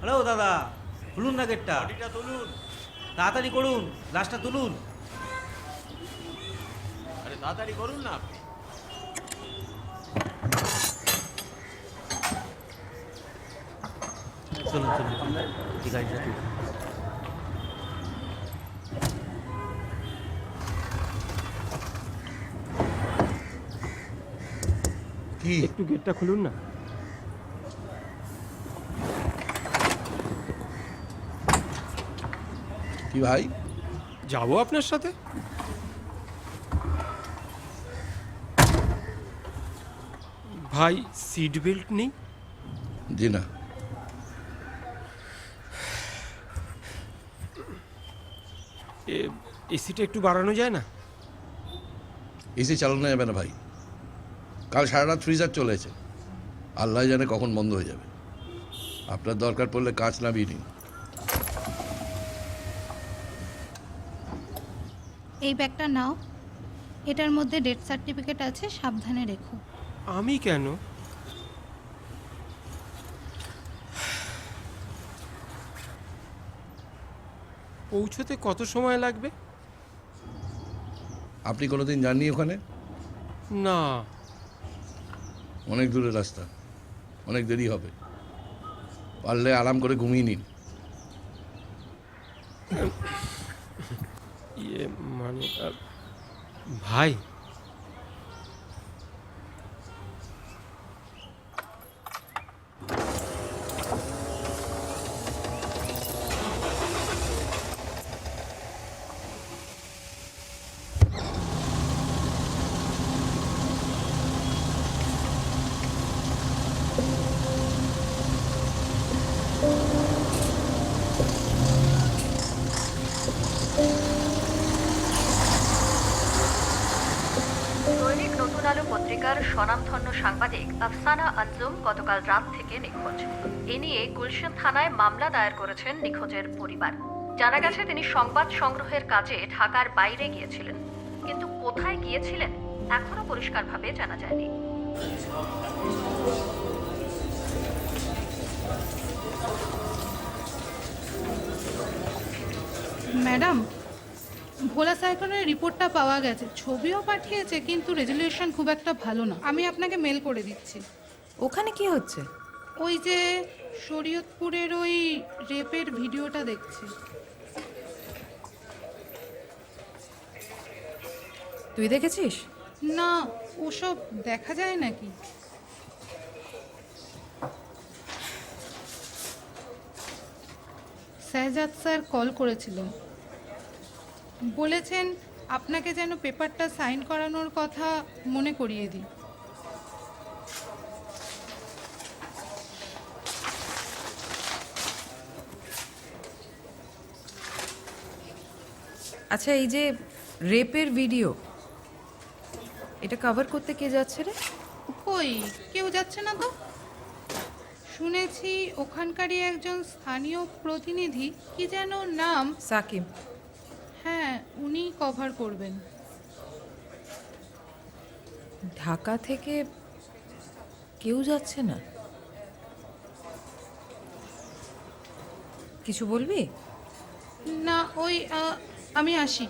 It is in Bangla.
হ্যালো দাদা খুলুন না গেটটা। তুলুন। তাড়াতাড়ি করুন লাশটা তুলুন। আরে তাড়াতাড়ি করুন না আপনি। চলুন চলুন। গাড়িটা তুলুন কি? একটু গেটটা খুলুন না। কি ভাই? যাব আপনার সাথে। ভাই সিট বেল্ট নেই? জি না। এসিটা একটু বাড়ানো যায় না? এসি চালানো যাবে না ভাই। কাল সারা রাত ফ্রিজার চলেছে। আল্লাহ জানে কখন বন্ধ হয়ে যাবে। আপনার দরকার পড়লে কাঁচ নামিয়ে নিন। এই ব্যাগটা নাও। এটার মধ্যে ডেথ সার্টিফিকেট আছে সাবধানে রেখো। আমি কেন? পৌঁছতে কত সময় লাগবে? আপনি কোনোদিন যাননি ওখানে? না। অনেক দূরের রাস্তা। অনেক দেরি হবে। পারলে আরাম করে ঘুমিয়ে নিন। ये माने अब भाई আলো পত্রিকার স্বনামধন্য সাংবাদিক আফসানা আঞ্জুম গতকাল রাত থেকে নিখোঁজ। এ নিয়ে গুলশান থানায় মামলা দায়ের করেছেন নিখোঁজের পরিবার। জানা গেছে, তিনি সংবাদ সংগ্রহের কাজে ঢাকার বাইরে গিয়েছিলেন। কিন্তু কোথায় গিয়েছিলেন, এখনও পরিষ্কারভাবে জানা যায়নি। ম্যাডাম ভোলা সাইক্লোনের রিপোর্টটা পাওয়া গেছে। ছবিও পাঠিয়েছে কিন্তু রেজলিউশন খুব একটা ভালো না। আমি আপনাকে মেল করে দিচ্ছি। ওখানে কি হচ্ছে? ওই যে শরীয়তপুরের ওই রেপের ভিডিওটা দেখছি। তুই দেখেছিস? না ওসব দেখা যায় নাকি? শাহজাদ স্যার কল করেছিলেন। বলেছেন আপনাকে যেন পেপারটা সাইন করানোর কথা মনে করিয়ে দিই। আচ্ছা এই যে রেপের ভিডিও এটা কভার করতে কে যাচ্ছে রে? কই? কেউ যাচ্ছে না তো? শুনেছি ওখানকারই একজন স্থানীয় প্রতিনিধি কি যেন নাম? সাকিব। হ্যাঁ উনি কভার করবেন। ঢাকা থেকে কেউ যাচ্ছে না? কিছু বলবি? না ওই আমি আসি।